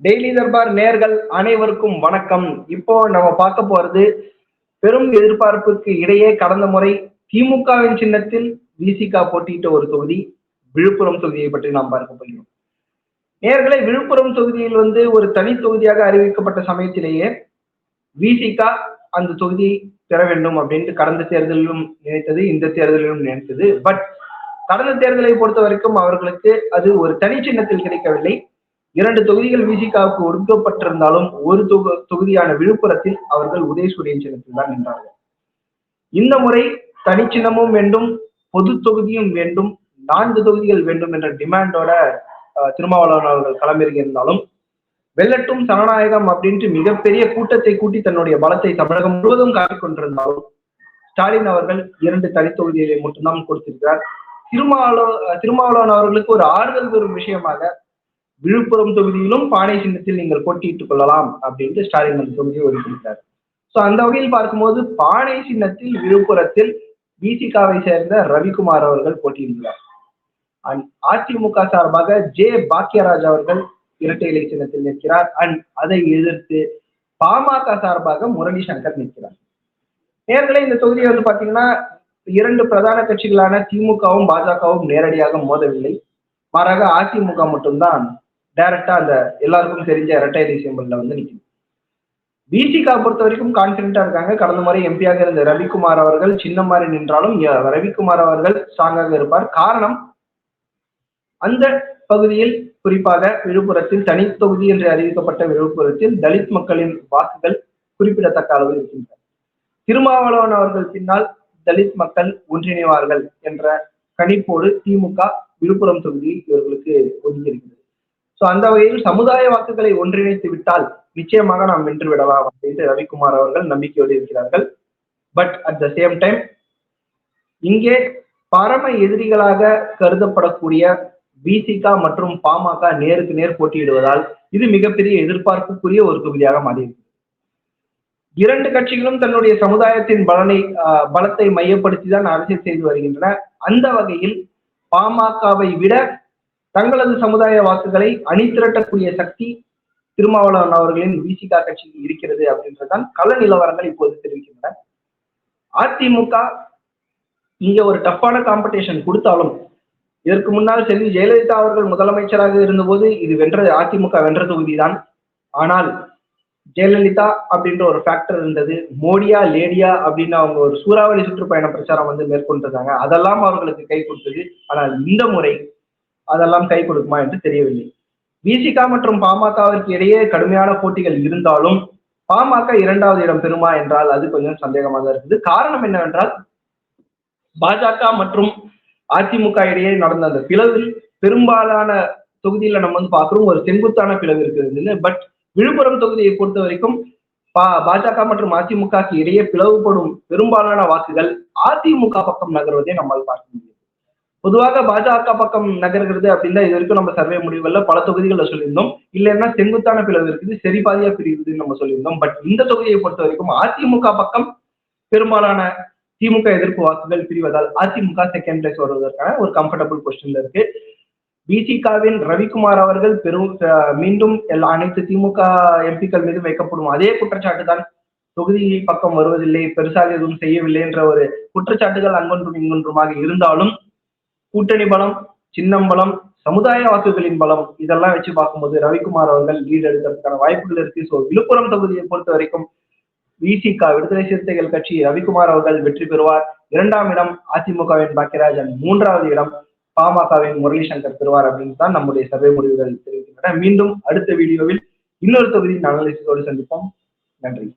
Daily Darbar நேர்கள் அனைவருக்கும் வணக்கம். இப்போ நம்ம பார்க்க போறது பெரும் எதிர்பார்ப்புக்கு இடையே கடந்த முறை திமுகவின் சின்னத்தில் விசிகா போட்டியிட்ட ஒரு தொகுதி விழுப்புரம் தொகுதியை பற்றி நாம் பார்க்க போகிறோம். நேர்களை விழுப்புரம் தொகுதியில் வந்து ஒரு தனி தொகுதியாக அறிவிக்கப்பட்ட சமயத்திலேயே விசிகா அந்த தொகுதி பெற வேண்டும் அப்படின்ட்டு கடந்த தேர்தலிலும் நினைத்தது இந்த தேர்தலிலும் நினைத்தது. பட் கடந்த தேர்தலை பொறுத்த வரைக்கும் அவர்களுக்கு அது ஒரு தனி சின்னத்தில் கிடைக்கவில்லை. இரண்டு தொகுதிகள் விசிகாவுக்கு ஒடுக்கப்பட்டிருந்தாலும் ஒரு தொகு தொகுதியான விழுப்புரத்தில் அவர்கள் உதயசூரியன் சின்னத்தில் தான் நின்றார்கள். இந்த முறை தனிச்சின்னமும் வேண்டும் பொது தொகுதியும் வேண்டும் நான்கு தொகுதிகள் வேண்டும் என்ற டிமாண்டோட திருமாவளவன் அவர்கள் களமிறங்கியிருந்தாலும் வெள்ளட்டும் சனநாயகம் அப்படின்ட்டு மிகப்பெரிய கூட்டத்தை கூட்டி தன்னுடைய பலத்தை தமிழகம் முழுவதும் காட்டிக் கொண்டிருந்தாலும் ஸ்டாலின் அவர்கள் இரண்டு தனித்தொகுதிகளை மட்டும்தான் கொடுத்திருக்கிறார். திருமாவளவ திருமாவளவன் அவர்களுக்கு ஒரு ஆறுதல் பெறும் விஷயமாக விழுப்புரம் தொகுதியிலும் பானை சின்னத்தில் நீங்கள் போட்டியிட்டுக் கொள்ளலாம் அப்படின்ட்டு ஸ்டாலின் அந்த தொகுதியை ஒதுக்கியிருக்கிறார். ஸோ அந்த வகையில் பார்க்கும்போது பானை சின்னத்தில் விழுப்புரத்தில் பிசிகாவை சேர்ந்த ரவிக்குமார் அவர்கள் போட்டியிடுகிறார். அண்ட் அதிமுக சார்பாக ஜே பாக்கியராஜ் அவர்கள் இரட்டை இலை சின்னத்தில் நிற்கிறார். அண்ட் அதை எதிர்த்து பாமக சார்பாக முரளி சங்கர் நிற்கிறார். நேர்களை இந்த தொகுதியை வந்து பாத்தீங்கன்னா இரண்டு பிரதான கட்சிகளான திமுகவும் பாஜகவும் நேரடியாக மோதவில்லை. மாறாக அதிமுக மட்டும்தான் டைரக்டா அந்த எல்லாருக்கும் தெரிஞ்ச இரட்டை இலை சிம்பிள்ல வந்து நிற்கும் பிசிகா பொறுத்த வரைக்கும் கான்பிடண்டா இருக்காங்க. கடந்த முறை எம்பியாக இருந்த ரவிக்குமார் அவர்கள் சின்ன மாதிரி நின்றாலும் ரவிக்குமார் அவர்கள் ஸ்ட்ராங்காக இருப்பார். காரணம் அந்த பகுதியில் குறிப்பாக விழுப்புரத்தில் தனி தொகுதி என்று அறிவிக்கப்பட்ட விழுப்புரத்தில் தலித் மக்களின் வாக்குகள் குறிப்பிடத்தக்க அளவில் இருக்கின்றன. திருமாவளவன் அவர்கள் பின்னால் தலித் மக்கள் ஒன்றிணைவார்கள் என்ற கணிப்போடு திமுக விழுப்புரம் தொகுதியில் இவர்களுக்கு ஒதுக்கியிருக்கிறது ஸோ அந்த வகையில் சமுதாய வாக்குகளை ஒன்றிணைத்து விட்டால் நிச்சயமாக நாம் வென்று விடலாம் அப்படின்ட்டு ரவிக்குமார் அவர்கள் நம்பிக்கையோடு இருக்கிறார்கள். But at the same time இங்கே பரம எதிரிகளாக கருதப்படக்கூடிய பிசிகா மற்றும் பாமக நேருக்கு நேர் போட்டியிடுவதால் இது மிகப்பெரிய எதிர்பார்ப்புக்குரிய ஒரு தொகுதியாக மாறியிருக்கு இரண்டு கட்சிகளும் தன்னுடைய சமுதாயத்தின் பலனை பலத்தை மையப்படுத்தி தான் அரசியல் செய்து வருகின்றன. அந்த வகையில் பாமகவை விட தங்களது சமுதாய வாக்குகளை அணிதிரட்டக்கூடிய சக்தி திருமாவளவன் அவர்களின் விசிகா கட்சிக்கு இருக்கிறது அப்படின்றதுதான் கள நிலவரங்கள் இப்போது தெரிவிக்கின்றன. அதிமுக இங்க ஒரு டஃப்பான காம்படிஷன் கொடுத்தாலும் இதற்கு முன்னால் செல்வி ஜெயலலிதா அவர்கள் முதலமைச்சராக இருந்தபோது இது வென்ற அதிமுக வென்ற தொகுதி தான் ஆனால் ஜெயலலிதா அப்படின்ற ஒரு ஃபேக்டர் இருந்தது. மோடியா லேடியா அப்படின்னு அவங்க ஒரு சூறாவளி சுற்றுப்பயண பிரச்சாரம் வந்து மேற்கொண்டிருந்தாங்க. அதெல்லாம் அவர்களுக்கு கை கொடுத்தது. ஆனால் இந்த முறை அதெல்லாம் கை கொடுக்குமா என்று தெரியவில்லை. பிசிகா மற்றும் பாமகவிற்கு இடையே கடுமையான போட்டிகள் இருந்தாலும் பாமக இரண்டாவது இடம் பெறுமா என்றால் அது கொஞ்சம் சந்தேகமாக இருக்குது. காரணம் என்னவென்றால் பாஜக மற்றும் அதிமுக இடையே நடந்த அந்த பிளவில் பெரும்பாலான தொகுதியில நம்ம வந்து பார்க்கிறோம் ஒரு செங்குத்தான பிளவு இருக்கிறது பட் விழுப்புரம் தொகுதியை பொறுத்த வரைக்கும் பா பாஜக மற்றும் அதிமுகக்கு இடையே பிளவுபடும் பெரும்பாலான வாக்குகள் அதிமுக பக்கம் நகர்வதை நம்மால் பார்க்க முடியும் பொதுவாக பாஜக பக்கம் நகர்கிறது அப்படின்னா இது வரைக்கும் நம்ம சர்வே முடிவுகள்ல பல தொகுதிகளில் சொல்லியிருந்தோம். இல்லைன்னா செங்குத்தான பிளவு இருக்குது சரிபாதியா பிரிவுதுன்னு நம்ம சொல்லியிருந்தோம். பட் இந்த தொகுதியை பொறுத்த வரைக்கும் அதிமுக பக்கம் பெரும்பாலான திமுக எதிர்ப்பு வாக்குகள் பிரிவதால் அதிமுக செகண்ட் பிளேஸ் வருவதற்கான ஒரு கம்ஃபர்டபுள் கொஸ்டின்ல இருக்கு. பிசிகாவின் ரவிக்குமார் அவர்கள் பெரும் மீண்டும் எல்லா அனைத்து திமுக எம்பிக்கள் மீது வைக்கப்படும் அதே குற்றச்சாட்டு தான் தொகுதி பக்கம் வருவதில்லை பெருசாக எதுவும் செய்யவில்லை என்ற ஒரு குற்றச்சாட்டுகள் அங்கொன்றும் இங்கொன்றுமாக இருந்தாலும் கூட்டணி பலம் சின்னம் பலம் சமுதாய வாக்குகளின் பலம் இதெல்லாம் வச்சு பார்க்கும்போது ரவிக்குமார் அவர்கள் லீடு எடுக்கிறதுக்கான வாய்ப்புகள் இருக்கு. ஸோ விழுப்புரம் தொகுதியை பொறுத்த வரைக்கும் விசிகா விடுதலை சிறுத்தைகள் கட்சி ரவிக்குமார் அவர்கள் வெற்றி பெறுவார். இரண்டாம் இடம் அதிமுகவின் பாக்கியராஜன் மூன்றாவது இடம் பாமகவின் முரளி சங்கர் பெறுவார் அப்படின்னு தான் நம்முடைய சர்வே முடிவுகள் தெரிவிக்கின்றன. மீண்டும் அடுத்த வீடியோவில் இன்னொரு தொகுதியின் அனாலிசிஸோடு சந்திப்போம். நன்றி.